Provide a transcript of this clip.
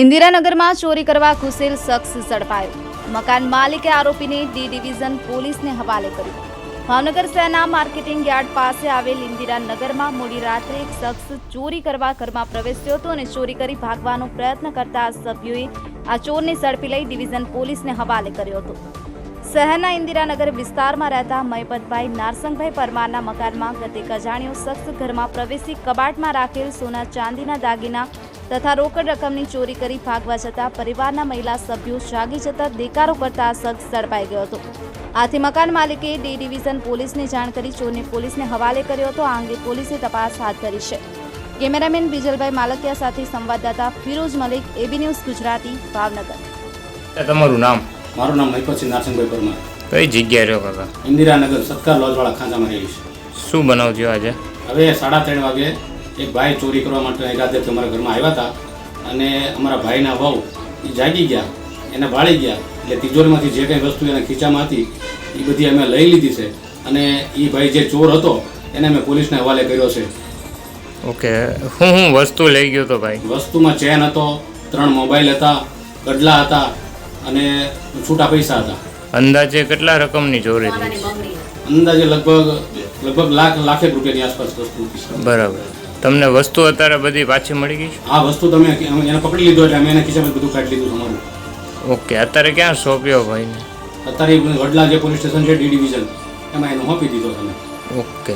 ઇન્દિરાનગરમાં ચોરી કરવા ઘૂસેલ શખ્સ ઝડપાયો. મકાન માલિકે આરોપીને ડી ડિવિઝન પોલીસને હવાલે કર્યો. ભાવનગર શહેરના માર્કેટિંગ યાર્ડ પાસે આવેલ ઇન્દિરાનગરમાં મોડી રાત્રે એક શખ્સ ચોરી કરવા ઘરમાં પ્રવેશ્યો હતો અને ચોરી કરી ભાગવાનો પ્રયત્ન કરતા સભ્યોએ આ ચોરને ઝડપી લઈ ડિવિઝન પોલીસને હવાલે કર્યો હતો. શહેરના ઇન્દિરાનગર વિસ્તારમાં રહેતા મયપતભાઈ નારસંગભાઈ પરમારના મકાનમાં ગતે અજાણ્યો શખ્સ ઘરમાં પ્રવેશી કબાટમાં રાખેલ સોના ચાંદીના દાગીના તથા રોકડ રકમની ચોરી કરી ભાગવા જતા પરિવારના મહિલા સભ્યો જાગી જતા દેકારો કરતા આ શખ્સ ઝડપાઈ ગયો હતો. આથી મકાન માલિકે ડી ડિવિઝન પોલીસને જાણ કરી ચોરને પોલીસને હવાલે કર્યો હતો. આ અંગે પોલીસે તપાસ હાથ ધરી છે. કેમેરામેન બીજલભાઈ માલકિયા સાથે સંવાદદાતા ફિરોજ મલિક એબી ન્યૂઝ ગુજરાતી ભાવનગર. તમારું નામ? મારું નામ મૈકોસિંહ નારસિંહભાઈ પરમાર. કઈ જગ્યાએ રહ્યો કાકા? ઇન્દિરાનગર સત્કાર લોજવાળા ખાંચામાં રહી છે. શું બનાવજો આજે? હવે સાડા ત્રણ વાગે એક ભાઈ ચોરી કરવા માટે ઈરાદેથી અમારા ઘરમાં આવ્યા હતા અને અમારા ભાઈના વહુ એ જાગી ગયા એને ભાળી ગયા. એટલે તિજોરીમાંથી જે કંઈ વસ્તુ એના ખીચામાં હતી એ બધી અમે લઈ લીધી છે. અને એ ભાઈ જે ચોર હતો એને અમે પોલીસને હવાલે કર્યો છે. ઓકે હું હું વસ્તુ લઈ ગયો તો ભાઈ? વસ્તુમાં ચેન હતો ત્રણ મોબાઈલ હતા ગડલા હતા અને છૂટા પૈસા હતા. અંદાજે કેટલા રકમની ચોરી થઈ? અંદાજે લગભગ લગભગ લાખ લાખેક રૂપિયાની આસપાસ વસ્તુ બરાબર. તમને વસ્તુ અત્યારે બધી પાછી મળી ગઈ આ વસ્તુ તમે એને પકડી લીધો એટલે અમે એના ખિસ્સામાં બધું કાઢી લીધું તમારું ઓકે અત્યારે ક્યાં સોંપ્યો ભાઈને? અત્યારે વડલા જે પોલીસ સ્ટેશન છે ડી ડિવિઝન એમાં એને સોંપી દીધો તમે ઓકે.